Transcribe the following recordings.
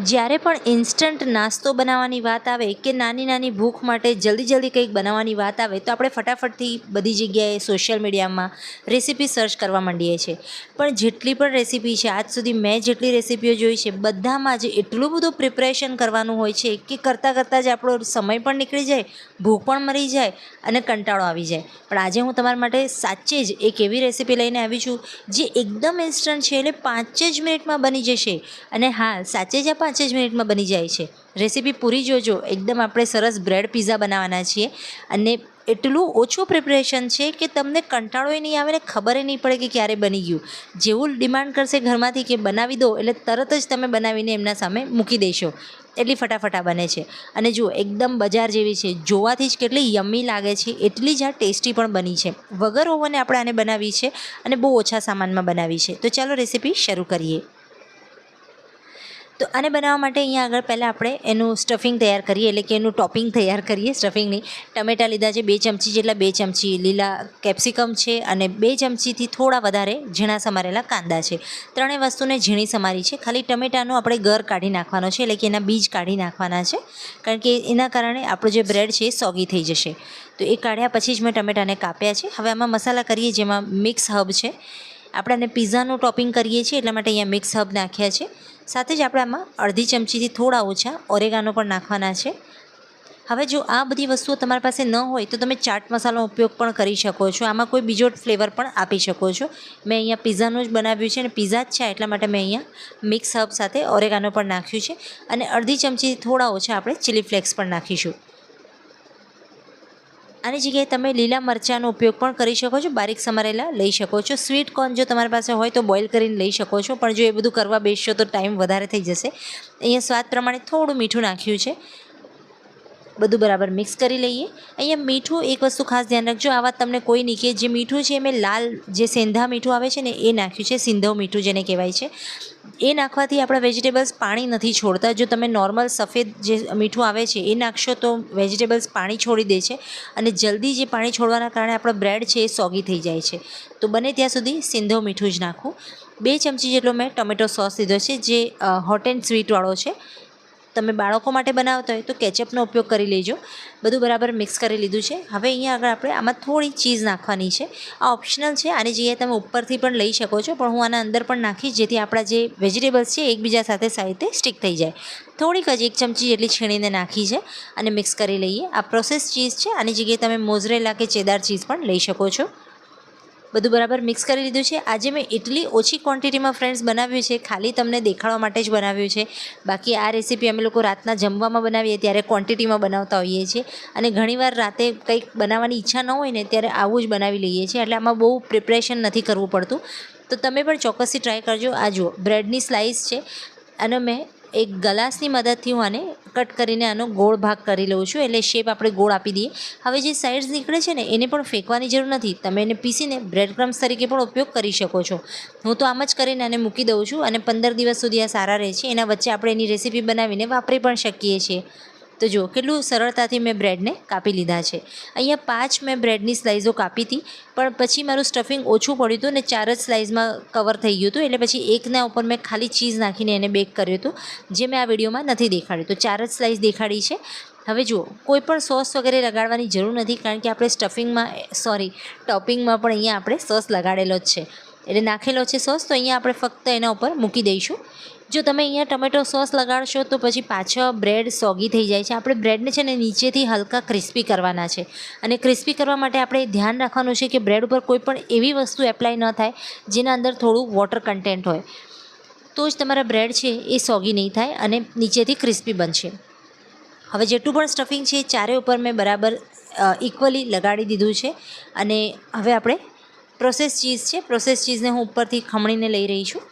જ્યારે પણ ઇન્સ્ટન્ટ નાસ્તો બનાવવાની વાત આવે કે નાની નાની ભૂખ માટે જલ્દી જલ્દી કંઈક બનાવવાની વાત આવે તો આપણે ફટાફટથી બધી જગ્યાએ સોશિયલ મીડિયામાં રેસીપી સર્ચ કરવા માંડીએ છીએ. પણ જેટલી પણ રેસીપી છે, આજ સુધી મેં જેટલી રેસીપીઓ જોઈ છે, બધામાં જ એટલું બધું પ્રિપરેશન કરવાનું હોય છે કે કરતાં કરતાં જ આપણો સમય પણ નીકળી જાય, ભૂખ પણ મરી જાય અને કંટાળો આવી જાય. પણ આજે હું તમારા માટે સાચે જ એક એવી રેસીપી લઈને આવી છું, જે એકદમ ઇન્સ્ટન્ટ છે, એટલે પાંચ જ મિનિટમાં બની જશે. અને હા, સાચે જ પાંચ જ મિનિટમાં બની જાય છે. રેસીપી પૂરી જોજો. એકદમ આપણે સરસ બ્રેડ પીઝા બનાવવાના છીએ. અને એટલું ઓછું પ્રિપરેશન છે કે તમને કંટાળોય નહીં આવે ને ખબર નહીં પડે કે ક્યારે બની ગયું. જેવું ડિમાન્ડ કરશે ઘરમાંથી કે બનાવી દો એટલે તરત જ તમે બનાવીને એમના સામે મૂકી દેશો. એટલી ફટાફટા બને છે. અને જુઓ, એકદમ બજાર જેવી છે. જોવાથી જ કેટલી યમ્મી લાગે છે. એટલી જ આ ટેસ્ટી પણ બની છે. વગર ઓવને આપણે આને બનાવી છે અને બહુ ઓછા સામાનમાં બનાવી છે. તો ચાલો રેસીપી શરૂ કરીએ. તો આને બનાવવા માટે અહીંયા આગળ પહેલાં આપણે એનું સ્ટફિંગ તૈયાર કરીએ, એટલે કે એનું ટોપિંગ તૈયાર કરીએ સ્ટફિંગની ટમેટા લીધા છે બે ચમચી જેટલા, બે ચમચી લીલા કેપ્સિકમ છે અને બે ચમચીથી થોડા વધારે ઝીણા સમારેલા કાંદા છે. ત્રણેય વસ્તુને ઝીણી સમારી છે. ખાલી ટમેટાનો આપણે ગર કાઢી નાખવાનો છે, એટલે કે એના બીજ કાઢી નાખવાના છે. કારણ કે એના કારણે આપણો જે બ્રેડ છે એ સોગી થઈ જશે. તો એ કાઢ્યા પછી જ મેં ટમેટાને કાપ્યા છે. હવે આમાં મસાલા કરીએ જેમાં મિક્સ હબ છે. આપણે આને પિઝાનું ટોપિંગ કરીએ છીએ, એટલા માટે અહીંયા મિક્સ હબ નાખ્યા છે. સાથે જ આપણે આમાં અડધી ચમચીથી થોડા ઓછા ઓરેગાનો પણ નાખવાના છે. હવે જો આ બધી વસ્તુઓ તમારી પાસે ન હોય, તો તમે ચાટ મસાલાનો ઉપયોગ પણ કરી શકો છો. આમાં કોઈ બીજો ફ્લેવર પણ આપી શકો છો. મેં અહીંયા પીઝાનું જ બનાવ્યું છે અને પિઝા જ છે, એટલા માટે મેં અહીંયા મિક્સ હબ સાથે ઓરેગાનો પણ નાખ્યું છે. અને અડધી ચમચી થોડા ઓછા આપણે ચીલી ફ્લેક્સ પણ નાખીશું. આની જગ્યાએ તમે લીલા મરચાંનો ઉપયોગ પણ કરી શકો છો, બારીક સમારેલા લઈ શકો છો. સ્વીટ કોર્ન જો તમારી પાસે હોય તો બોઇલ કરીને લઈ શકો છો, પણ જો એ બધું કરવા બેસશો તો ટાઈમ વધારે થઈ જશે. અહીંયા સ્વાદ પ્રમાણે થોડું મીઠું નાખ્યું છે. બધું બરાબર મિક્સ કરી લઈએ. અહીંયા મીઠું એક વસ્તુ ખાસ ધ્યાન રાખજો, આ વાત તમને કોઈ નહીં કે જે મીઠું છે, મેં લાલ જે સેંધા મીઠું આવે છે ને, એ નાખ્યું છે, સિંધવ મીઠું જેને કહેવાય છે. એ નાખવાથી આપણા વેજીટેબલ્સ પાણી નથી છોડતા. જો તમે નોર્મલ સફેદ જે મીઠું આવે છે, એ નાખશો તો વેજીટેબલ્સ પાણી છોડી દે છે અને જલ્દી જે પાણી છોડવાના કારણે આપણો બ્રેડ છે, એ સોગી થઈ જાય છે. તો બને ત્યાં સુધી સિંધવ મીઠું જ નાખું. બે ચમચી જેટલો મેં ટમેટો સોસ લીધો છે, જે હોટ એન્ડ સ્વીટવાળો છે. તમે બાળકો માટે બનાવતા હોય તો કેચઅપનો ઉપયોગ કરી લેજો. બધું બરાબર મિક્સ કરી લીધું છે. હવે અહીંયા આગળ આપણે આમાં થોડી ચીઝ નાખવાની છે. આ ઓપ્શનલ છે, આની જગ્યાએ તમે ઉપરથી પણ લઈ શકો છો, પણ હું આના અંદર પણ નાખીશ, જેથી આપણા જે વેજીટેબલ્સ છે એકબીજા સાથે સારી રીતે સ્ટીક થઈ જાય. થોડીક જ એક ચમચી જેટલી છીણીને નાખી છે અને મિક્સ કરી લઈએ. આ પ્રોસેસ ચીઝ છે. આની જગ્યાએ તમે મોઝરેલા કે ચેદાર ચીઝ પણ લઈ શકો છો. બધું બરાબર મિક્સ કરી લીધું છે. આજે મેં એટલી ઓછી ક્વોન્ટિટીમાં ફ્રેન્ડ્સ બનાવ્યું છે. ખાલી તમને દેખાડવા માટે જ બનાવ્યું છે. બાકી આ રેસીપી અમે લોકો રાતના જમવામાં બનાવીએ ત્યારે ક્વોન્ટિટીમાં બનાવતા હોઈએ છીએ. અને ઘણીવાર રાતે કંઈક બનાવવાની ઈચ્છા ન હોય ને ત્યારે આવું જ બનાવી લઈએ છીએ. એટલે આમાં બહુ પ્રિપરેશન નથી કરવું પડતું. તો તમે પણ ચોક્કસથી ટ્રાય કરજો. આ જુઓ બ્રેડની સ્લાઇસ છે. અને મેં એક ગ્લાસની મદદથી હું આને કટ કરીને આનો ગોળ ભાગ કરી લઉં છું. એટલે શેપ આપણે ગોળ આપી દઈએ. હવે જે સાઇડ્સ નીકળે છે ને, એને પણ ફેંકવાની જરૂર નથી. તમે એને પીસીને બ્રેડ ક્રમ્સ તરીકે પણ ઉપયોગ કરી શકો છો. હું તો આમ જ કરીને આને મૂકી દઉં છું અને પંદર દિવસ સુધી આ સારા રહે છે. એના વચ્ચે આપણે એની રેસીપી બનાવીને વાપરી પણ શકીએ છીએ. તો જુઓ, કેટલું સરળતાથી મેં બ્રેડને કાપી લીધા છે. અહીંયા પાંચ મેં બ્રેડની સ્લાઇઝો કાપી હતી, પણ પછી મારું સ્ટફિંગ ઓછું પડ્યું હતું ને ચાર જ સ્લાઇઝમાં કવર થઈ ગયું હતું, એટલે પછી એકના ઉપર મેં ખાલી ચીઝ નાખીને એને બેક કર્યું હતું, જે મેં આ વિડીયોમાં નથી દેખાડ્યું. તો ચાર જ સ્લાઇસ દેખાડી છે. હવે જુઓ, કોઈ પણ સોસ વગેરે લગાડવાની જરૂર નથી, કારણ કે આપણે સ્ટફિંગમાં, સોરી, ટોપિંગમાં પણ અહીંયા આપણે સોસ લગાડેલો જ છે. એટલે નાખેલો છે સોસ, તો અહીંયા આપણે ફક્ત એના ઉપર મૂકી દઈશું. જો તમે અહીંયા ટમેટો સોસ લગાડશો, તો પછી પાછળ બ્રેડ સોગી થઈ જાય છે. આપણે બ્રેડને છે ને નીચેથી હલકા ક્રિસ્પી કરવાના છે. અને ક્રિસ્પી કરવા માટે આપણે ધ્યાન રાખવાનું છે કે બ્રેડ ઉપર કોઈ પણ એવી વસ્તુ એપ્લાય ન થાય, જેના અંદર થોડું વોટર કન્ટેન્ટ હોય. તો જ તમારા બ્રેડ છે એ સોગી નહીં થાય અને નીચેથી ક્રિસ્પી બનશે. હવે જેટલું પણ સ્ટફિંગ છે ચારે ઉપર મેં બરાબર ઇક્વલી લગાડી દીધું છે. અને હવે આપણે પ્રોસેસ ચીઝ છે. પ્રોસેસ ચીઝને હું ઉપરથી ખમણીને લઈ રહી છું.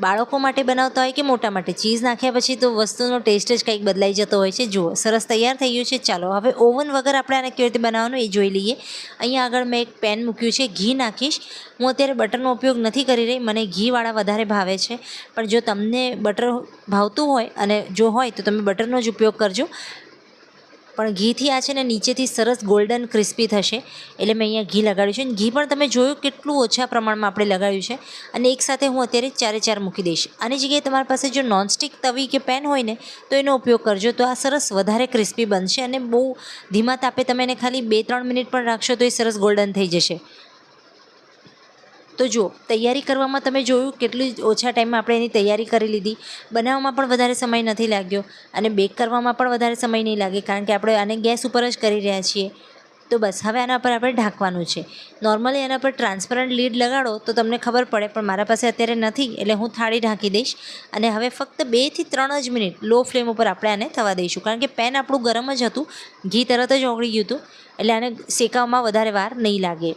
બાળકો માટે બનાવતા હોય કે મોટા માટે? ચીઝ નાખ્યા પછી તો વસ્તુનો ટેસ્ટ જ કંઈક બદલાઈ જતો હોય છે. જુઓ, સરસ તૈયાર થઈ ગયું છે. ચાલો, હવે ઓવન વગર આપણે આને કેવી રીતે બનાવવાનું એ જોઈ લઈએ. અહીંયા આગળ મેં એક પેન મૂક્યું છે. ઘી નાખીશ. હું અત્યારે બટરનો ઉપયોગ નથી કરી રહી. મને ઘીવાળા વધારે ભાવે છે. પણ જો તમને બટર ભાવતું હોય અને જો હોય તો તમે બટરનો જ ઉપયોગ કરજો. પણ ઘીથી આ છે ને નીચેથી સરસ ગોલ્ડન ક્રિસ્પી થશે. એટલે મેં અહીંયા ઘી લગાડ્યું છે અને ઘી પણ તમે જોયું કેટલું ઓછા પ્રમાણમાં આપણે લગાડ્યું છે. અને એકસાથે હું અત્યારે ચારે ચાર મૂકી દઈશ. આની જગ્યાએ તમારી પાસે જો નોનસ્ટિક તવી કે પેન હોય ને, તો એનો ઉપયોગ કરજો. તો આ સરસ વધારે ક્રિસ્પી બનશે અને બહુ ધીમા તાપે તમે એને ખાલી બે ત્રણ મિનિટ પણ રાખશો તો એ સરસ ગોલ્ડન થઈ જશે. તો જુઓ, તૈયારી કરવામાં તમે જોયું કેટલી ઓછા ટાઈમમાં આપણે એની તૈયારી કરી લીધી. બનાવવામાં પણ વધારે સમય નથી લાગ્યો અને બેક કરવામાં પણ વધારે સમય નહીં લાગે કારણ કે આપણે આને ગેસ ઉપર જ કરી રહ્યા છીએ. તો બસ, હવે આના પર આપણે ઢાંકવાનું છે. નોર્મલી એના પર ટ્રાન્સપરન્ટ લીડ લગાડો તો તમને ખબર પડે, પણ મારા પાસે અત્યારે નથી, એટલે હું થાળી ઢાંકી દઈશ. અને હવે ફક્ત બેથી ત્રણ જ મિનિટ લો ફ્લેમ ઉપર આપણે આને થવા દઈશું. કારણ કે પેન આપણું ગરમ જ હતું, ઘી તરત જ ઓગળી ગયું હતું, એટલે આને શેકાવવામાં વધારે વાર નહીં લાગે.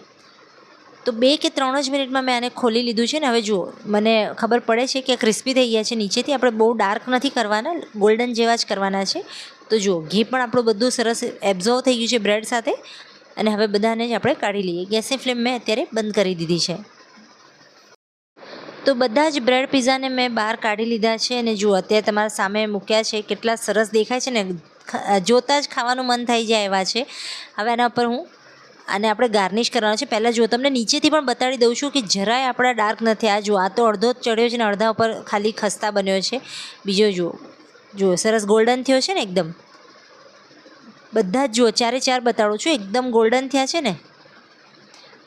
તો બે કે ત્રણ જ મિનિટમાં મેં આને ખોલી લીધું છે ને, હવે જુઓ. મને ખબર પડે છે કે ક્રિસ્પી થઈ ગયા છે, નીચેથી આપણે બહુ ડાર્ક નથી કરવાના, ગોલ્ડન જેવા જ કરવાના છે. તો જુઓ, ઘી પણ આપણું બધું સરસ એબ્ઝોર્વ થઈ ગયું છે બ્રેડ સાથે. અને હવે બધાને જ આપણે કાઢી લઈએ. ગેસની ફ્લેમ મેં અત્યારે બંધ કરી દીધી છે. તો બધા જ બ્રેડ પીઝાને મેં બહાર કાઢી લીધા છે અને જુઓ, અત્યારે તમારા સામે મૂક્યા છે. કેટલા સરસ દેખાય છે ને. જોતાં જ ખાવાનું મન થઈ જાય એવા છે. હવે એના ઉપર હું આને આપણે ગાર્નિશ કરવાનો છે. પહેલાં જો તમને નીચેથી પણ બતાડી દઉં છું કે જરાય આપણા ડાર્ક નથી. આ જો, આ તો અડધો જ ચડ્યો છે ને, અડધા ઉપર ખાલી ખસ્તા બન્યો છે. બીજો જુઓ. જુઓ, સરસ ગોલ્ડન થયો છે ને, એકદમ. બધા જ જુઓ, ચારે ચાર બતાડું છું. એકદમ ગોલ્ડન થયા છે ને.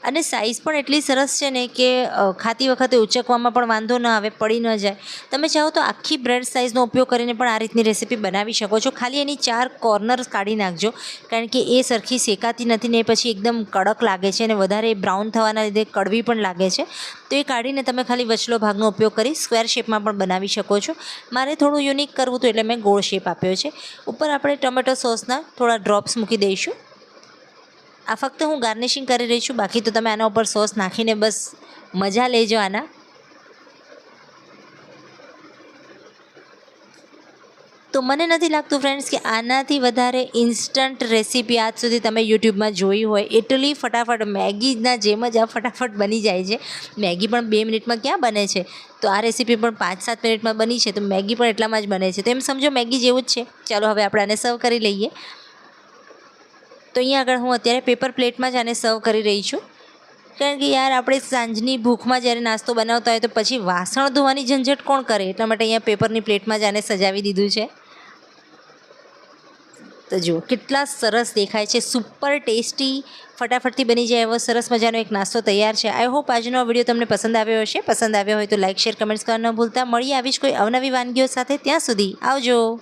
અને સાઇઝ પણ એટલી સરસ છે ને કે ખાતી વખતે ઉચકવામાં પણ વાંધો ન આવે, પડી ન જાય. તમે ચાહો તો આખી બ્રેડ સાઇઝનો ઉપયોગ કરીને પણ આ રીતની રેસીપી બનાવી શકો છો. ખાલી એની ચાર કોર્નર્સ કાઢી નાખજો, કારણ કે એ સરખી શેકાતી નથી ને એ પછી એકદમ કડક લાગે છે અને વધારે બ્રાઉન થવાના લીધે કડવી પણ લાગે છે. તો એ કાઢીને તમે ખાલી વચલો ભાગનો ઉપયોગ કરી સ્ક્વેર શેપમાં પણ બનાવી શકો છો. મારે થોડું યુનિક કરવું હતું એટલે મેં ગોળ શેપ આપ્યો છે. ઉપર આપણે ટમેટો સોસના થોડા ડ્રોપ્સ મૂકી દઈશું. આ ફક્ત હું ગાર્નિશિંગ કરી રહી છું, બાકી તો તમે આના ઉપર સોસ નાખીને બસ મજા લેજો આના. તો મને નથી લાગતું ફ્રેન્ડ્સ કે આનાથી વધારે ઇન્સ્ટન્ટ રેસીપી આજ સુધી તમે યુટ્યુબમાં જોઈ હોય. એટલી ફટાફટ મેગીના જેમ જ આ ફટાફટ બની જાય છે. મેગી પણ બે મિનિટમાં ક્યાં બને છે? તો આ રેસીપી પણ પાંચ સાત મિનિટમાં બની છે, તો મેગી પણ એટલામાં જ બને છે. તો એમ સમજો મેગી જેવું જ છે. ચાલો હવે આપણે આને સર્વ કરી લઈએ. તો અહીંયા આગળ હું અત્યારે પેપર પ્લેટમાં જ આને સર્વ કરી રહી છું. કારણ કે યાર, આપણે સાંજની ભૂખમાં જ્યારે નાસ્તો બનાવતા હોય તો પછી વાસણ ધોવાની ઝંઝટ કોણ કરે? એટલા માટે અહીંયા પેપરની પ્લેટમાં જ આને સજાવી દીધું છે. તો જુઓ, કેટલા સરસ દેખાય છે. સુપર ટેસ્ટી, ફટાફટથી બની જાય એવો સરસ મજાનો એક નાસ્તો તૈયાર છે. આઈ હોપ આજનો વીડિયો તમને પસંદ આવ્યો હશે. પસંદ આવ્યો હોય તો લાઇક શેર કમેન્ટ્સ કરવા ન ભૂલતા. મળીએ આવી જ કોઈ અવનવી વાનગીઓ સાથે. ત્યાં સુધી આવજો.